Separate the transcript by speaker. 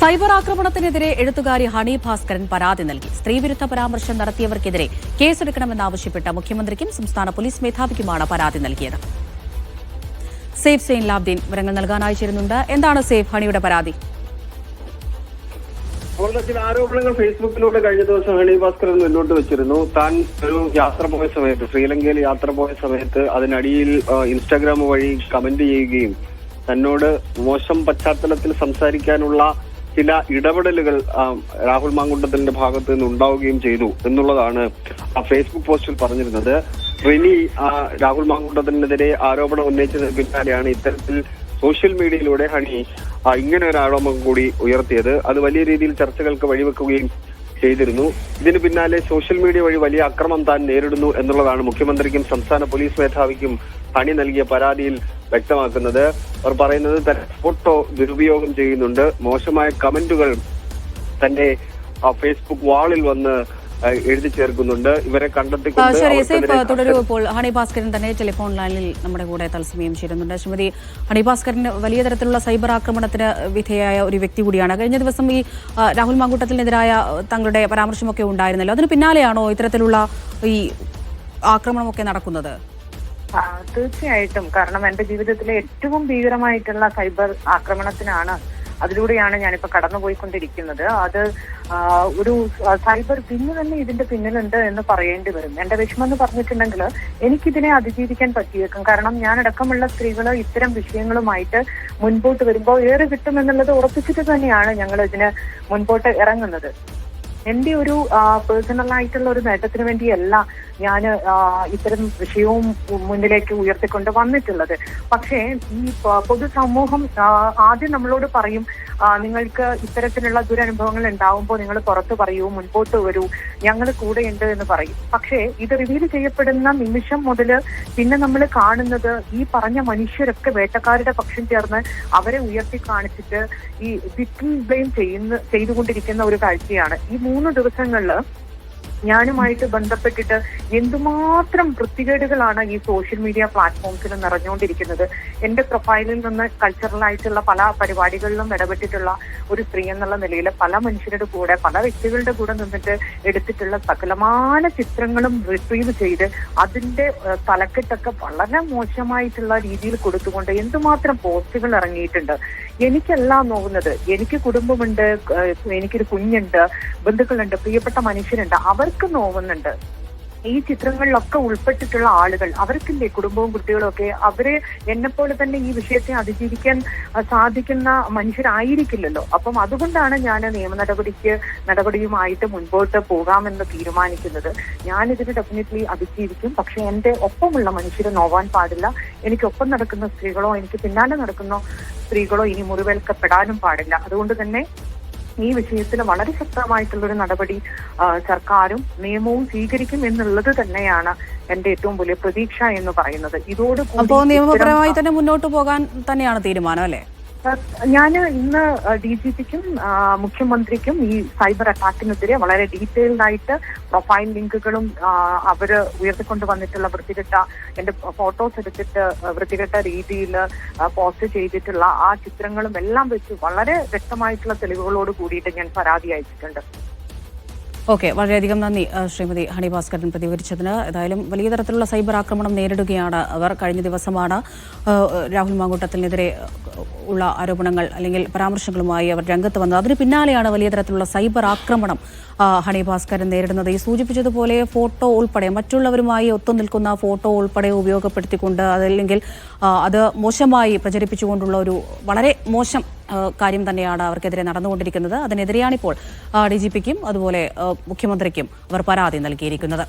Speaker 1: Cyber ആക്രമണത്തിനെതിരെ എഴുത്തുകാരി honey Bhaskaran പരാതി നൽകി. സ്ത്രീവിരുദ്ധ പരാമർശം നടത്തിയവർക്കെതിരെ കേസെടുക്കണമെന്നാവശ്യപ്പെട്ട മുഖ്യമന്ത്രിക്കും സംസ്ഥാന പോലീസ് മേധാവിക്കുമാണ് പരാതി നൽകിയത്. സേഫ് സെയിൻ ലാബ്ദീൻ വിവരങ്ങൾ നൽകാനായി ചേരുന്നുണ്ട്. എന്താണ് സേഫ് ഹണിയുടെ പരാതി?
Speaker 2: അവരുടെ ചില ആരോപണങ്ങൾ ഫേസ്ബുക്കിലൂടെ കഴിഞ്ഞ ദിവസം ഹണി ഭാസ്കരൻ മുന്നോട്ട് വെച്ചിരുന്നു. താൻ ഒരു യാത്ര പോയ സമയത്ത് ശ്രീലങ്കയിൽ യാത്ര പോയ സമയത്ത് അതിനടിയിൽ ഇൻസ്റ്റാഗ്രാം വഴി കമന്റ് ചെയ്യുകയും തന്നോട് മോശം പശ്ചാത്തലത്തിൽ സംസാരിക്കാനുള്ള ചില ഇടപെടലുകൾ രാഹുൽ മാങ്കുണ്ടത്തിന്റെ ഭാഗത്ത് നിന്ന് ഉണ്ടാവുകയും ചെയ്തു എന്നുള്ളതാണ് ആ ഫേസ്ബുക്ക് പോസ്റ്റിൽ പറഞ്ഞിരുന്നത്. റിനി രാഹുൽ മാങ്കുണ്ടത്തിനെതിരെ ആരോപണം ഉന്നയിച്ചതിന് പിന്നാലെയാണ് ഇത്തരത്തിൽ സോഷ്യൽ മീഡിയയിലൂടെ ഹണി ഇങ്ങനെ ഒരു ആരോപണം കൂടി ഉയർത്തിയത്. അത് വലിയ രീതിയിൽ ചർച്ചകൾക്ക് വഴിവെക്കുകയും ചെയ്തിരുന്നു. ഇതിന് പിന്നാലെ സോഷ്യൽ മീഡിയ വഴി വലിയ അക്രമം താൻ നേരിടുന്നു എന്നുള്ളതാണ് മുഖ്യമന്ത്രിക്കും സംസ്ഥാന പോലീസ് മേധാവിക്കും ഹണി നൽകിയ പരാതിയിൽ വ്യക്തമാക്കുന്നത്. അവർ പറയുന്നത് തന്റെ ഫോട്ടോ ദുരുപയോഗം ചെയ്യുന്നുണ്ട്. മോശമായ കമന്റുകൾ തന്റെ ഫേസ്ബുക്ക് വാളിൽ വന്ന് എഴുതി ചേർക്കുന്നുണ്ട്. ഇവരെ കണ്ടെത്തിക്കൊണ്ട്
Speaker 1: ഹണി ഭാസ്കരൻ തന്നെ ടെലിഫോൺ ലൈനിൽ നമ്മുടെ കൂടെ തത്സമയം ചേരുന്നുണ്ട്. ശ്രീമതി ഹണി ഭാസ്കരൻ വലിയ തരത്തിലുള്ള സൈബർ ആക്രമണത്തിന് വിധേയായ ഒരു വ്യക്തി കൂടിയാണ്. കഴിഞ്ഞ ദിവസം ഈ രാഹുൽ മാങ്കൂട്ടത്തിനെതിരായ തങ്ങളുടെ പരാമർശമൊക്കെ ഉണ്ടായിരുന്നല്ലോ. അതിന് പിന്നാലെയാണോ ഇത്തരത്തിലുള്ള ഈ ആക്രമണമൊക്കെ നടക്കുന്നത്?
Speaker 3: തീർച്ചയായിട്ടും. കാരണം എന്റെ ജീവിതത്തിലെ ഏറ്റവും ഭീകരമായിട്ടുള്ള സൈബർ ആക്രമണത്തിനാണ് അതിലൂടെയാണ് ഞാനിപ്പോ കടന്നുപോയിക്കൊണ്ടിരിക്കുന്നത്. അത് ഒരു സൈബർ പിന്നു തന്നെ ഇതിന്റെ പിന്നിലുണ്ട് എന്ന് പറയേണ്ടി വരും. എന്റെ വിഷമം എന്ന് പറഞ്ഞിട്ടുണ്ടെങ്കിൽ എനിക്കിതിനെ അതിജീവിക്കാൻ പറ്റിയേക്കും. കാരണം ഞാനടക്കമുള്ള സ്ത്രീകൾ ഇത്തരം വിഷയങ്ങളുമായിട്ട് മുൻപോട്ട് വരുമ്പോൾ ഏറെ കിട്ടുമെന്നുള്ളത് ഉറപ്പിച്ചിട്ട് തന്നെയാണ് ഞങ്ങൾ ഇതിന് മുൻപോട്ട് ഇറങ്ങുന്നത്. എന്റെ ഒരു പേഴ്സണൽ ആയിട്ടുള്ള ഒരു നേട്ടത്തിന് വേണ്ടിയല്ല ഞാൻ ഇത്തരം വിഷയവും മുന്നിലേക്ക് ഉയർത്തിക്കൊണ്ട് വന്നിട്ടുള്ളത്. പക്ഷേ ഈ പൊതുസമൂഹം ആദ്യം നമ്മളോട് പറയും നിങ്ങൾക്ക് ഇത്തരത്തിലുള്ള ദുരനുഭവങ്ങൾ ഉണ്ടാവുമ്പോൾ നിങ്ങൾ പുറത്തു പറയൂ മുൻപോട്ട് വരൂ ഞങ്ങൾ കൂടെയുണ്ട് എന്ന് പറയും. പക്ഷേ ഇത് റിവീൽ ചെയ്യപ്പെടുന്ന നിമിഷം മുതൽ പിന്നെ നമ്മൾ കാണുന്നത് ഈ പറഞ്ഞ മനുഷ്യരൊക്കെ വേട്ടക്കാരുടെ പക്ഷം ചേർന്ന് അവരെ ഉയർത്തി കാണിച്ചിട്ട് ഈ വിക്ടിം ബ്ലെയിം ചെയ്യുന്ന ചെയ്തുകൊണ്ടിരിക്കുന്ന ഒരു കാഴ്ചയാണ്. ഈ ദിവസങ്ങളിൽ ഞാനുമായിട്ട് ബന്ധപ്പെട്ടിട്ട് എന്തുമാത്രം വൃത്തികേടുകളാണ് ഈ സോഷ്യൽ മീഡിയ പ്ലാറ്റ്ഫോംസിൽ നിറഞ്ഞുകൊണ്ടിരിക്കുന്നത്. എന്റെ പ്രൊഫൈലിൽ നിന്ന് കൾച്ചറലായിട്ടുള്ള പല പരിപാടികളിലും ഇടപെട്ടിട്ടുള്ള ഒരു സ്ത്രീ എന്നുള്ള നിലയിൽ പല മനുഷ്യരുടെ കൂടെ പല വ്യക്തികളുടെ കൂടെ നിന്നിട്ട് എടുത്തിട്ടുള്ള സകലമാന ചിത്രങ്ങളും റിട്രീവ് ചെയ്ത് അതിന്റെ തലക്കെട്ടൊക്കെ വളരെ മോശമായിട്ടുള്ള രീതിയിൽ കൊടുത്തുകൊണ്ട് എന്തുമാത്രം പോസ്റ്റുകൾ ഇറങ്ങിയിട്ടുണ്ട്. എനിക്കെല്ലാം നോക്കുന്നത് എനിക്ക് കുടുംബമുണ്ട് എനിക്കൊരു കുഞ്ഞുണ്ട് ബന്ധുക്കളുണ്ട് പ്രിയപ്പെട്ട മനുഷ്യരുണ്ട്. അവർക്ക് നോവുന്നുണ്ട്. ഈ ചിത്രങ്ങളിലൊക്കെ ഉൾപ്പെട്ടിട്ടുള്ള ആളുകൾ അവർക്കില്ലേ കുടുംബവും കുട്ടികളും ഒക്കെ അവർ എന്നെപ്പോലെ തന്നെ ഈ വിഷയത്തെ അതിജീവിക്കാൻ സാധിക്കുന്ന മനുഷ്യരായിരിക്കില്ലല്ലോ. അപ്പം അതുകൊണ്ടാണ് ഞാൻ നിയമ നടപടിക്ക് നടപടിയുമായിട്ട് മുൻപോട്ട് പോകാമെന്ന് തീരുമാനിക്കുന്നത്. ഞാൻ ഡെഫിനറ്റ്ലി അതിജീവിക്കും. പക്ഷെ എന്റെ ഒപ്പമുള്ള മനുഷ്യരെ നോവാൻ പാടില്ല. എനിക്കൊപ്പം നടക്കുന്ന സ്ത്രീകളോ എനിക്ക് പിന്നാലെ നടക്കുന്ന സ്ത്രീകളോ ഇനി മുറിവേൽക്കപ്പെടാനും പാടില്ല. അതുകൊണ്ട് തന്നെ ഈ വിഷയത്തിൽ വളരെ ശക്തമായിട്ടുള്ള ഒരു നടപടി സർക്കാരും നിയമവും സ്വീകരിക്കും എന്നുള്ളത് തന്നെയാണ് എന്റെ ഏറ്റവും വലിയ പ്രതീക്ഷ എന്ന് പറയുന്നത്.
Speaker 1: ഇതോട് നിയമപരമായി തന്നെ മുന്നോട്ട് പോകാൻ തന്നെയാണ് തീരുമാനം അല്ലേ?
Speaker 3: ഞാൻ ഇന്ന് ഡി ജി പിക്കും മുഖ്യമന്ത്രിക്കും ഈ സൈബർ അറ്റാക്കിനെതിരെ വളരെ ഡീറ്റെയിൽഡ് ആയിട്ട് പ്രൊഫൈൽ ലിങ്കുകളും അവർ ഉയർത്തിക്കൊണ്ട് വന്നിട്ടുള്ള വൃത്തികെട്ട എന്റെ ഫോട്ടോസ് എടുത്തിട്ട് വൃത്തികെട്ട രീതിയിൽ പോസ്റ്റ് ചെയ്തിട്ടുള്ള ആ ചിത്രങ്ങളും എല്ലാം വെച്ച് വളരെ വ്യക്തമായിട്ടുള്ള തെളിവുകളോട് കൂടിയിട്ട് ഞാൻ പരാതി അയച്ചിട്ടുണ്ട്.
Speaker 1: ഓക്കെ വളരെയധികം നന്ദി. ശ്രീമതി ഹണി ഭാസ്കരൻ പ്രതികരിച്ചതിന്. ഏതായാലും വലിയ തരത്തിലുള്ള സൈബർ ആക്രമണം നേരിടുകയാണ് അവർ. കഴിഞ്ഞ ദിവസമാണ് രാഹുൽ മാങ്കൂട്ടത്തിനെതിരെ ഉള്ള ആരോപണങ്ങൾ അല്ലെങ്കിൽ പരാമർശങ്ങളുമായി അവർ രംഗത്ത് വന്നത്. അതിന് പിന്നാലെയാണ് വലിയ തരത്തിലുള്ള സൈബർ ആക്രമണം ഹണി ഭാസ്കരൻ നേരിടുന്നത്. ഈ സൂചിപ്പിച്ചതുപോലെ ഫോട്ടോ ഉൾപ്പെടെ മറ്റുള്ളവരുമായി ഒത്തുനിൽക്കുന്ന ഫോട്ടോ ഉൾപ്പെടെ ഉപയോഗപ്പെടുത്തിക്കൊണ്ട് അതല്ലെങ്കിൽ അത് മോശമായി പ്രചരിപ്പിച്ചുകൊണ്ടുള്ള ഒരു വളരെ മോശം കാര്യം തന്നെയാണ് അവർക്കെതിരെ നടന്നുകൊണ്ടിരിക്കുന്നത്. അതിനെതിരെയാണിപ്പോൾ ഡി ജി പിക്കും അതുപോലെ മുഖ്യമന്ത്രിക്കും അവർ പരാതി നൽകിയിരിക്കുന്നത്.